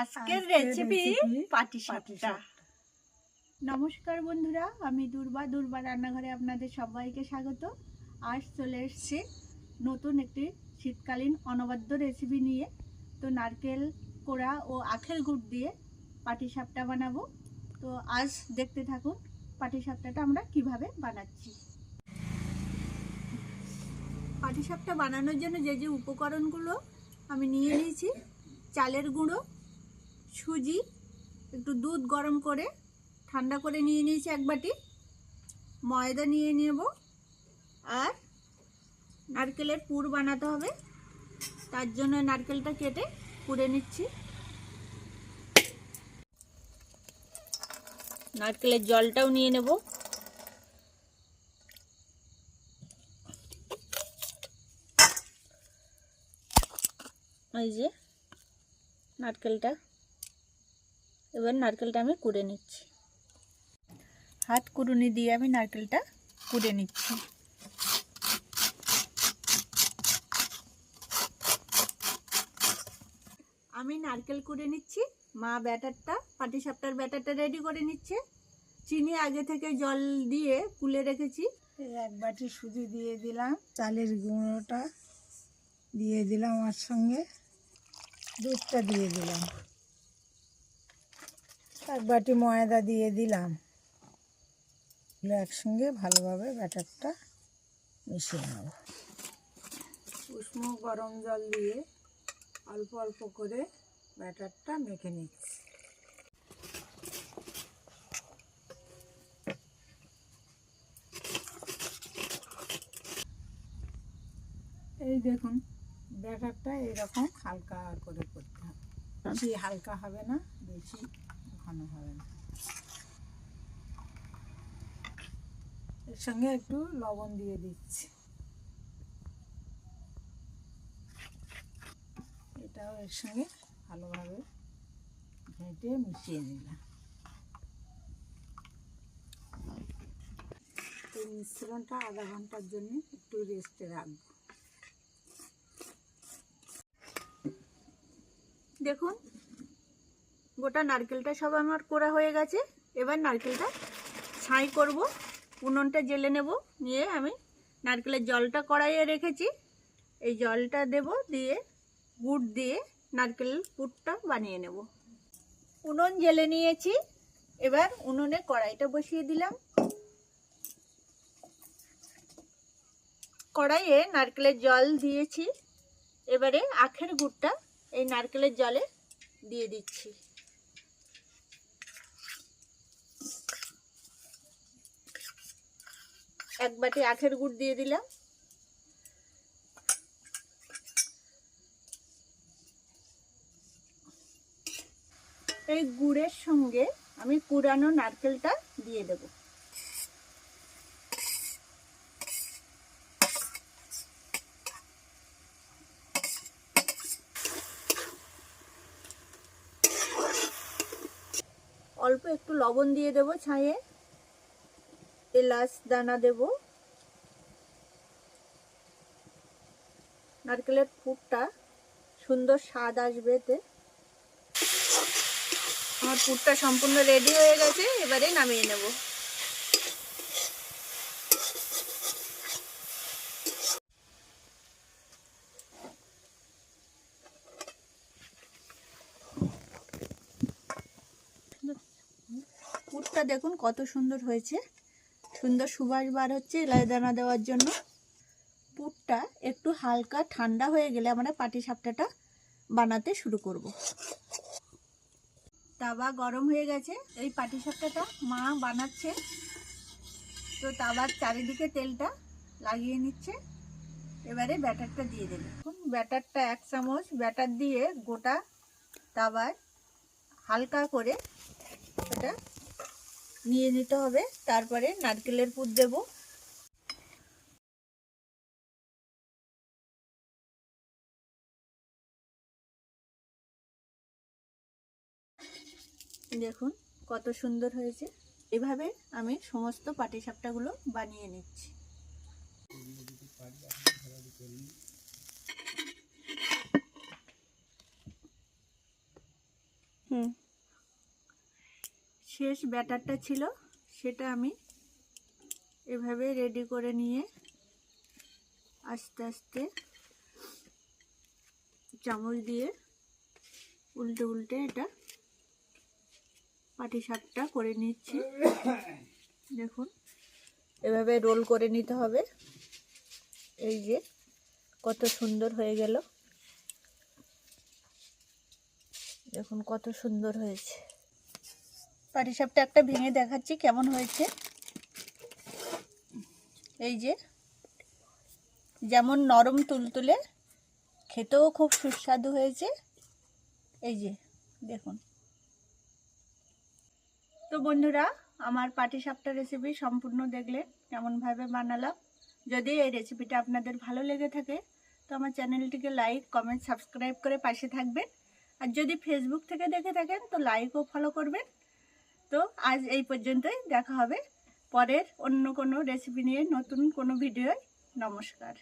আজকের রেসিপি পাটিসাপটা। নমস্কার বন্ধুরা আমি দুর্বা। দুর্বা রান্নাঘরে আপনাদের সবাইকে স্বাগত। আজ চলে এসেছি নতুন একটি শীতকালীন অনবদ্য রেসিপি নিয়ে। তো নারকেল কোড়া ও আখের গুড় দিয়ে পাটিসাপটা বানাবো। তো আজ দেখতে থাকুন পাটিসাপটাটা আমরা কীভাবে বানাচ্ছি। পাটিসাপটা বানানোর জন্য যে যে উপকরণগুলো আমি নিয়ে নিয়েছি চালের গুঁড়ো সুজি, একটু দুধ গরম করে ঠান্ডা করে নিয়ে নিয়েছি এক বাটি। ময়দা নিয়ে নেব আর নারকেলের পুর বানাতে হবে। তার জন্য নারকেলটা কেটে পুড়ে নিচ্ছি। নারকেলের জলটাও নিয়ে নেব। এই যে নারকেলটা এবার নারকেলটা আমি কুড়ে নিচ্ছি। হাত কুড়ুনি দিয়ে আমি নারকেলটা কুড়ে নিচ্ছি। আমি নারকেল কুড়ে নিচ্ছি, মা ব্যাটারটা পাটিসাপটার ব্যাটারটা রেডি করে নিচ্ছে। চিনি আগে থেকে জল দিয়ে কুলে রেখেছি। এক বাটি সুজি দিয়ে দিলাম, চালের গুঁড়োটা দিয়ে দিলাম আর সঙ্গে, দুধটা দিয়ে দিলাম। এক বাটি ময়দা দিয়ে দিলাম। একসঙ্গে ভালোভাবে ব্যাটারটা মিশিয়ে নেব। উষ্ণ গরম জল দিয়ে অল্প অল্প করে ব্যাটারটা মেখে নিচ্ছি। এই দেখুন, ব্যাটারটা এরকম হালকা করে করতে হবে। বেশি হালকা হবে না, বেশি ঘন হবে এর সঙ্গে একটু লবণ দিয়ে দিচ্ছি। এটাও এর সঙ্গে ভালোভাবে ঘেঁটে মিশিয়ে নিলাম। এই মিশ্রণটা আধা ঘণ্টার জন্য একটু রেস্টে রাখব। দেখুন গোটা নারকেলটা সব আমার করা হয়ে গেছে। এবার নারকেলটা ছাই করব, উনুনটা জেলে নেব, নিয়ে আমি নারকেলের জলটা কড়াইয়ে রেখেছি। এই জলটা দেব দিয়ে, গুড় দিয়ে নারকেল পুরটা বানিয়ে নেব। উনুন জেলে নিয়েছি, এবার উনুনে কড়াইটা বসিয়ে দিলাম। কড়াইয়ে নারকেলের জল দিয়েছি, এবারে আখের গুড়টা এই নারকেলের জলে দিয়ে দিচ্ছি। এক বাটি আখের গুড় দিয়ে দিলাম। এই গুড়ের সঙ্গে আমি কুড়ানো নারকেলটা দিয়ে দেব। অল্প একটু লবণ দিয়ে দেব ছাঁয়ে। এলাচ দানা দেব। নারকেলের পুরটা সুন্দর স্বাদ আসবে এতে। আমার পুরটা সম্পূর্ণ রেডি হয়ে গেছে, এবারে নামিয়ে নেব। পুরটা দেখুন কত সুন্দর হয়েছে। সুন্দর সুবাস বার হচ্ছে এলাই দানা দেওয়ার জন্য। পুরটা একটু হালকা ঠান্ডা হয়ে গেলে আমরা পাটি সাপটাটা বানাতে শুরু করব। তাওয়া গরম হয়ে গেছে, এই পাটি সাপটাটা মা বানাচ্ছে। তো তাওয়ার চারিদিকে তেলটা লাগিয়ে নিচ্ছে। এবারে ব্যাটারটা দিয়ে দেবে। এখন ব্যাটারটা এক চামচ ব্যাটার দিয়ে গোটা তাওয়ায় হালকা করে এটা নিয়ে নিতে হবে। তারপরে নারকেলের পুর দেব। দেখুন কত সুন্দর হয়েছে। এভাবে আমি সমস্ত পাটিসাপটাগুলো বানিয়ে নিচ্ছি। শেষ ব্যাটারটা ছিল, সেটা আমি এভাবে রেডি করে নিয়ে আস্তে আস্তে চামচ দিয়ে উল্টে উল্টে এটা পাটি সাপটা করে নিচ্ছি। দেখুন, এভাবে রোল করে নিতে হবে। এই যে কত সুন্দর হয়ে গেল। দেখুন কত সুন্দর হয়েছে। পাটিসাপটা একটা ভেঙে দেখাচ্ছি, কেমন হয়েছে? এই যে, যেমন নরম তুলতুলে, খেতেও খুব সুস্বাদু হয়েছে। এই যে, দেখুন। তো বন্ধুরা, আমার পাটিসাপটা রেসিপি সম্পূর্ণ দেখলেন, কেমনভাবে বানালাম। যদি এই রেসিপিটা আপনাদের ভালো লেগে থাকে, তো আমার চ্যানেলটিকে লাইক কমেন্ট সাবস্ক্রাইব করে পাশে থাকবেন। আর যদি ফেসবুক থেকে দেখে থাকেন, তো লাইক ও ফলো করবেন। তো আজ এই পর্যন্তই। দেখা হবে পরের অন্য কোনো রেসিপি নিয়ে নতুন কোনো ভিডিও নমস্কার।